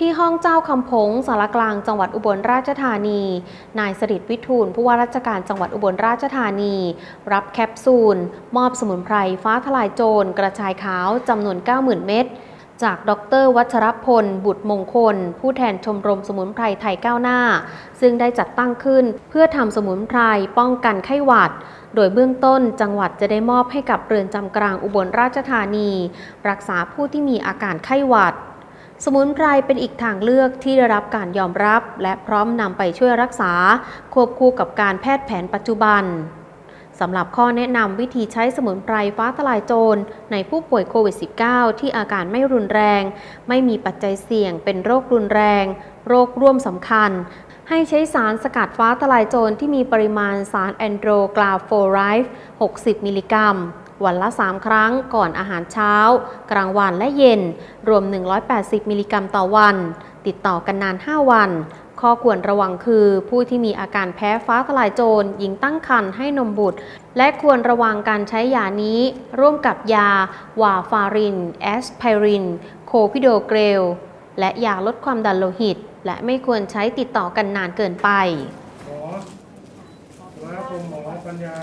ที่ห้องเจ้าคำพงสารกลางจังหวัดอุบลราชธานี นายสริตวิทูลผู้ว่าราชการจังหวัดอุบลราชธานี รับแคปซูล มอบสมุนไพรฟ้าทลายโจร กระชายขาวจำนวน 90,000 เม็ดจากดร วัชรพล บุตรมงคล ผู้แทนชมรมสมุนไพรไทยก้าวหน้า ซึ่งได้จัดตั้งขึ้นเพื่อทำสมุนไพรป้องกันไข้หวัด โดยเบื้องต้นจังหวัดจะได้มอบให้กับเรือนจำกลางอุบลราชธานี รักษาผู้ที่มีอาการไข้หวัด สมุนไพรเป็นอีกทางเลือกที่ได้รับการยอมรับ และพร้อมนำไปช่วยรักษา ควบคู่กับการแพทย์แผนปัจจุบันสำหรับข้อแนะนำวิธีใช้สมุนไพรฟ้าทลายโจรในผู้ป่วยโควิด -19 ที่อาการไม่รุนแรง ไม่มีปัจจัยเสี่ยง เป็นโรครุนแรง โรคร่วมสำคัญ ให้ใช้สารสกัดฟ้าทลายโจรที่มีปริมาณสารแอนโดรกลาโฟไรฟ์ 60 มิลลิกรัม วันละ 3 ครั้งก่อนอาหารเช้า กลางวันและเย็น รวม 180 มิลลิกรัมต่อวัน ติดต่อกันนาน 5 วัน ข้อควรระวังคือ ผู้ที่มีอาการแพ้ฟ้าทลายโจรหญิงตั้งครรภ์ให้นมบุตร และควรระวังการใช้ยานี้ ร่วมกับยา วาฟาริน แอสไพริน โคพิโดเกรล และยาลดความดันโลหิต และไม่ควรใช้ติดต่อกันนานเกินไปหมอและคุณหมอปัญญา